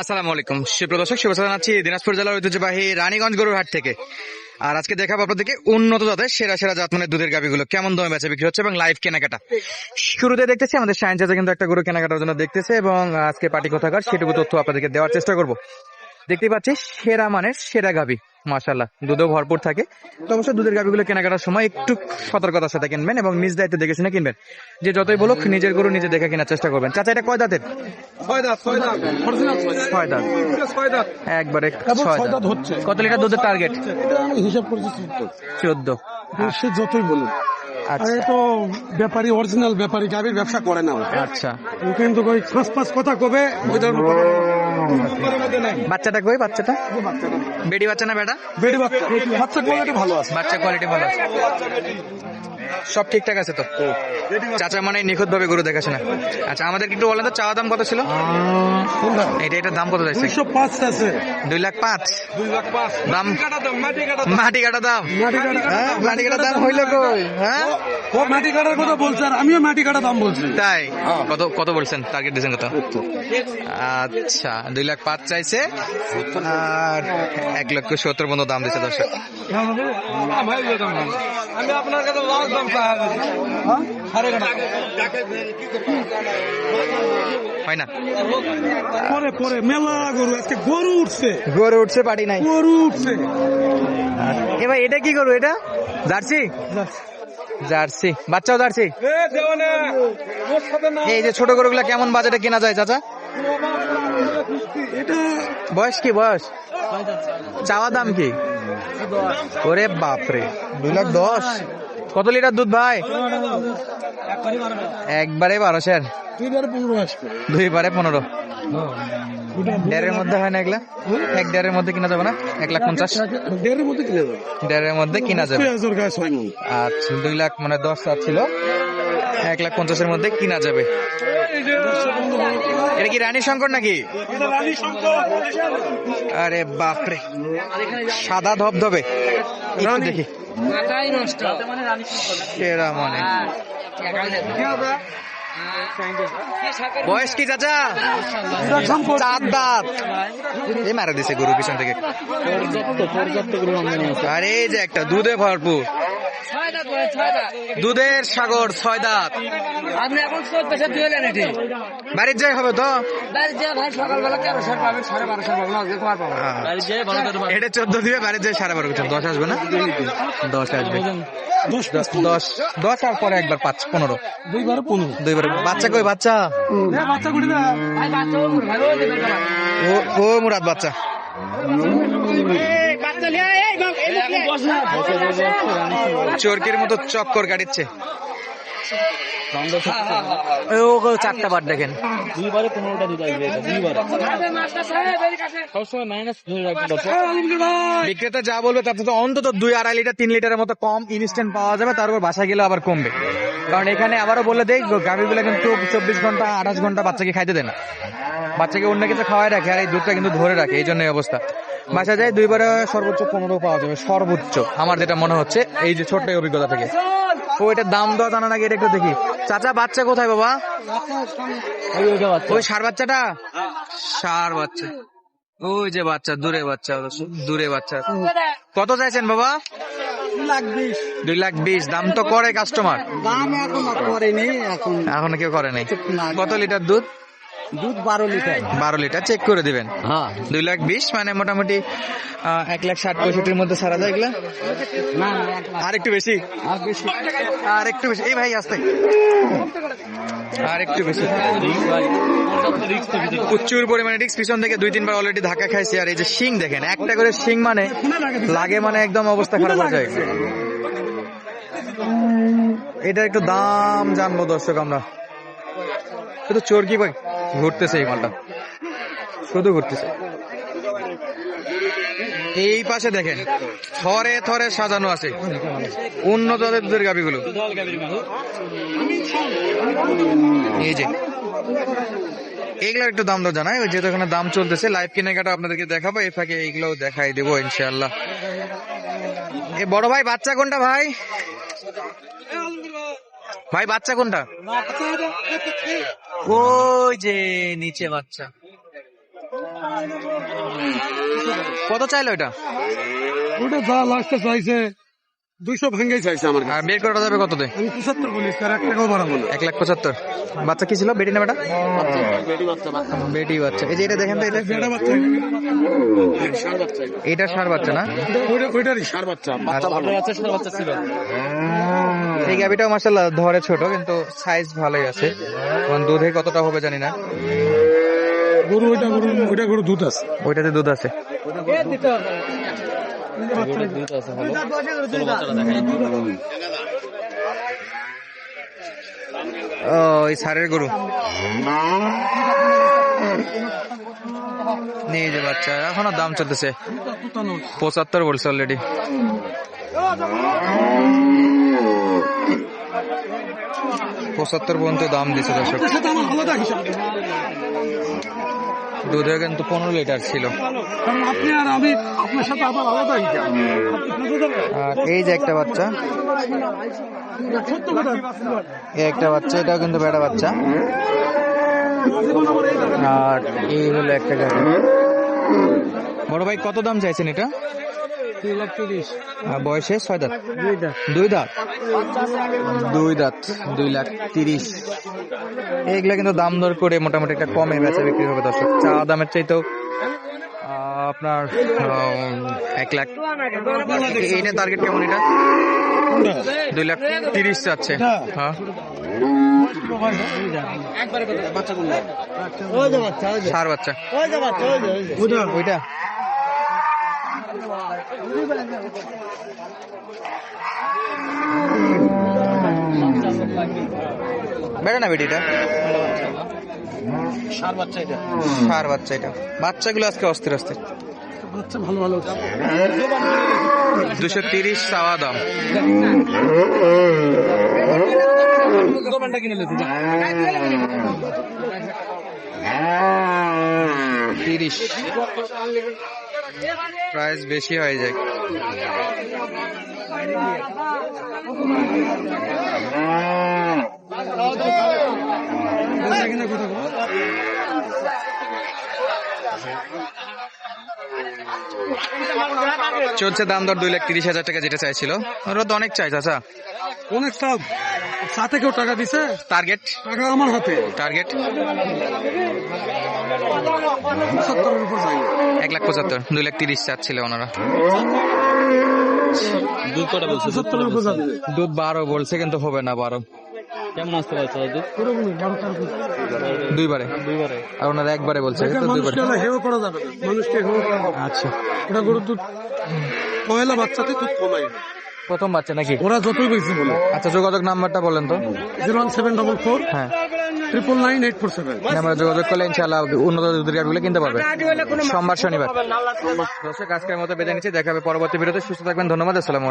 আসসালামু আলাইকুম। সুপ্রদর্শক শুভ জানাচ্ছি দিনাজপুর জেলার ঐতিহ্যবাহী রানীগঞ্জ গরুর হাট থেকে। আর আজকে দেখাবো আপনাদেরকে উন্নত জাতের সেরা সেরা জাত মানে দুধের গাভিগুলো, কেমন দামে বেচা বিক্রি হচ্ছে এবং লাইভ কেনাকাটা। শুরুতে দেখতেছি, আমাদের সায়েন্স কিন্তু একটা গরু কেনাকাটার জন্য দেখতেছে এবং আজকে পার্টি কোথাকার, সেটুকু তথ্য আপনাদেরকে দেওয়ার চেষ্টা করব। দেখতেই পাচ্ছি সেরা মানের সেরা গাভি মাশাল্লাহ দুধও ভরপুর থাকে। তো অবশ্যই দুধের গাভিগুলো কেনাকাটার সময় একটু সতর্কতার সাথে কিনবেন এবং নিজ দায়িত্ব দেখে শুনে কিনবেন। যে যতই বলুক নিজের গরু নিজে দেখে কেনার চেষ্টা করবেন। চাচা এটা কয় দাঁতের? একবারে কত লিটার দুধের টার্গেট এটা আমি হিসাব করছি চোদ্দ। সে যতই বলুন আর আচ্ছা তো ব্যাপারী অরিজিনাল ব্যাপারী গাভীর ব্যবসা করে না আচ্ছা। কিন্তু ওই ফাঁস ফাঁস কথা কবে? ওই ধরনের বাচ্চাটা কই বাচ্চাটা? বেডি বাচ্চা না বেটা? বেড়ি বাচ্চা। বাচ্চা কোয়ালিটি ভালো আছে। বাচ্চা কোয়ালিটি ভালো আছে। সব ঠিকঠাক আছে তো? চাচা মানে নিখুঁত ভাবে গরু দেখাচ্ছে না। আচ্ছা আমাদের একটু বলেন তো চাওয়া দাম কত ছিল? এটা এটার দাম কত যাচ্ছে দুইশো পাঁচ আছে। দুই লাখ পাঁচ। দুই লাখ পাঁচ। দাম মাটি কাটা দাম মাটি কাটা হ্যাঁ মাটি কাটা দাম হইল কই? হ্যাঁ? ও মাটি কাটার কথা বলছে আর আমিও মাটি কাটা দাম বলছি। তাই? কত কত বলছেন? টার্গেট দিয়েছেন কত? আচ্ছা দুই লাখ পাঁচ চাইছে। আর এক লক্ষ সত্তর পর্যন্ত দাম দিচ্ছে দর্শক। আমি আপনার কাছে হয় না? পরে পরে মেলা গরু আজকে গরু উঠছে। গরু উঠছে পাটি নাই। গরু উঠছে। এ ভাই এটা কি করব এটা? জার্সি? জার্সি। বাচ্চাও জার্সি? এই যে ছোট গরুগুলা কেমন বাজারে কেনা যায় চাচা? এটা বয়স কি বয়স? চাওয়া দাম কি? ওরে বাপরে দুই লাখ দশ। কত লিটার দুধ ভাই? একবারে বারোশের পনেরো আসবে দুই বারে পনেরো। দেড়ের মধ্যে হয় না এগুলা? এক দেড়ের মধ্যে কিনা যাবে না? এক লাখ পঞ্চাশ? দেড়ের মধ্যে কিনে মধ্যে যাবে। আচ্ছা দুই লাখ মানে দশ ছিল। এক লাখ পঞ্চাশের মধ্যে কিনা যাবে। এটা কি রানী শঙ্কর নাকি? আরে বাপরে সাদা ধবধবে। একটু নষ্ট। সেরা মানে। বয়স কি চাচা? চার দাঁত এই মারা দিছে গরু পিছন থেকে। আরে যে একটা দুধে ভরপুর। দুধের সাগর ছয় দাঁত আপনি এখন দুই এলেন এটি বাড়ির যাই হবে তো বাড়ি যে ভাই সকালবেলা তেরোশো পাবেন সাড়ে বারোশো পাবেন আজকে তোমার পাবেন এটা চোদ্দ দিবে বাড়ির যাই সাড়ে বারো বছর দশ আসবে না দশ আসবে দশ আর পরে একবার পাঁচ পনেরো দুই বারো পনেরো দুইবার বাচ্চা কই বাচ্চা ও মুরাদ বাচ্চা চরকির মতো চক্কর কাটিচ্ছে ও ও চারটা বার দেখেন। দুইবারে পনেরোটা দুধ আসবে দুইবারে। সবসময় মাইনাস ধরে বিক্রেতা যা বলবে তার তো অন্তত দুই আড়াই লিটার তিন লিটারের মতো কম ইনস্ট্যান্ট পাওয়া যাবে তারপর বাসায় গেলে আবার কমবে। কারণ এখানে আবারও বলে দেয় গাভীগুলো কিন্তু চব্বিশ ঘণ্টা আঠাশ ঘণ্টা বাচ্চাকে খাইতে দেয় না। বাচ্চাকে অন্য কিছু খাওয়াই রাখে আর এই দুধটা কিন্তু ধরে রাখে এই জন্য অবস্থা। বাসা যায় দুইবারে সর্বোচ্চ পনেরো পাওয়া যাবে সর্বোচ্চ। আমার যেটা মনে হচ্ছে এই যে ছোট্ট অভিজ্ঞতা থেকে। ও এটার দাম দেওয়া জানা নাকি এটা একটু দেখি। চাচা বাচ্চা কোথায় বাবা? ওই সার বাচ্চাটা? সার বাচ্চা। ওই যে বাচ্চা দূরে বাচ্চা দূরে বাচ্চা। কত চাইছেন বাবা? দুই লাখ বিশ। দাম তো করে কাস্টমার দাম এখন করেনি এখন কেউ করে নাই কত লিটার দুধ? দুধ বারো লিটার। বারো লিটার চেক করে দিবেন। হ্যাঁ। দুই লাখ বিশ মানে মোটামুটি এক লাখ ষাট পঁয়ষট্টির মধ্যে সারা যায় এগুলা? আর একটু বেশি? আর একটু বেশি। এই ভাই আসতে। আর একটু বেশি। প্রচুর পরিমাণে রিক্স পিছন থেকে দুই তিনবার অলরেডি ধাক্কা খাইছি। আর এই যে শিং দেখেন একটা করে শিং মানে লাগে মানে একদম অবস্থা খারাপ হয়ে যায়। এটা একটু দাম জানব দর্শক আমরা। শুধু চোরকি ভাই? ঘুরতেছে এই মালটা। শুধু ঘুরতেছে। এই পাশে দেখেন, থরে থরে সাজানো আছে। উন্নত দুধের গাভিগুলো। এই যে। এগুলোর একটু দাম দর জানাই যেহেতু এখানে দাম চলতেছে লাইভ কেনাকাটা আপনাদেরকে দেখাবো, এই ফাঁকে এইগুলোও দেখাই দেবো ইনশাল্লাহ এ বড় ভাই, বাচ্চা কোনটা ভাই? ভাই বাচ্চা কোনটা? ওই যে নিচে বাচ্চা। কত চাইলো এটা? ওটা যা লাস্টে চাইছে দুইশো ভাঙ্গাই চাইছে আমার আর বের করা যাবে কত দিয়ে আমি পঁচাত্তর বলিস তার এক টাকাও বাড়াবো না। এক লাখ পঁচাত্তর। বাচ্চা কি ছিল? বেটি না বেটা? বেটি বাচ্চা এই যে এটা দেখেন তো এটা বেটা বাচ্চা। এটা সার বাচ্চা। না? ওইটা- ওইটারই সার বাচ্চা। বাচ্চা ভালো বাচ্চা। ছোট বাচ্চা ছিল। এই গাবিটাও মাসাল্লাহ ধরে ছোট কিন্তু সাইজ ভালোই আছে। এখন দুধে কতটা হবে জানি না। গরু ওইটা গরু ওইটা গরু দুধ আছে। ওইটাতে দুধ আছে। ও এই সারের গরু। নিয়ে যে বাচ্চা এখনও দাম চলতেছে। পঁচাত্তর বলছে অলরেডি পঁচাত্তর পর্যন্ত দাম দিছে দর্শক। দুধে কিন্তু পনেরো লিটার ছিল। আর এই যে একটা বাচ্চা একটা বাচ্চা, এটাও কিন্তু বেড়া বাচ্চা। আর এই হলো একটা গাড়ি। বড় ভাই, কত দাম চাইছেন এটা? দুই লাখ তিরিশ বয়সে ছয় দাঁত? দুই দাঁত। দুই দাঁত? দুই লাখ তিরিশ। এইগুলা কিন্তু দাম দর করে মোটামুটি একটা কমে বেচা বিক্রি হবে দর্শক। চা দামের চাইতেও আপনার এক লাখ। এইটা টার্গেট কেমন এটা? দুই লাখ তিরিশ চাচ্ছে হ্যাঁ। সার বাচ্চা। ওইটা? বেড়ে না বেটিটা? সার বাচ্চা এটা। সার বাচ্চা এটা। বাচ্চাগুলো আজকে অস্থির অস্থির। বাচ্চা ভালো ভালো। দুশো তিরিশ চাওয়া দাম। লেছি তিরিশ। প্রাইস বেশি হয়ে যায়। চলছে দাম দর দুই লাখ তিরিশ হাজার টাকা যেটা চাইছিল। ওরা তো অনেক চাই, চাচা। অনেক সব সাথে কেউ টাকা দিছে? টার্গেট টাকা আমার হাতে। টার্গেট সত্তরের উপর যাই। এক লাখ পঁচাত্তর দুই লাখ তিরিশ চাচ্ছিল ওনারা। দুধ কটা বলছে? বারো বলছে কিন্তু হবে না বারো। কেমন আসতে পারছে। দুইবারে। দুইবারে। আর ওনারা একবারে বলছে দুইবারে। হেও করা যাবে মানুষকে হেও করা আচ্ছা। ওটা গরুর দুধ। পয়লা বাচ্চাতে দুধ কমাই। প্রথম বাচ্চা নাকি? ওরা যতই বেশি বলে। আচ্ছা যোগাযোগ নাম্বারটা বলেন তো। Zero one seven double four. হ্যাঁ। Triple nine eight four seven আমরা যোগাযোগ করলে ইনশাআল্লাহ উন্নত দুধের গাড়িগুলো কিনতে পারবে। সোমবার শনিবার। দর্শক আজকের মতো বেঁধে নিচ্ছি। দেখা হবে পরবর্তী ভিডিওতে। সুস্থ থাকবেন ধন্যবাদ আসসালামু আলাইকুম।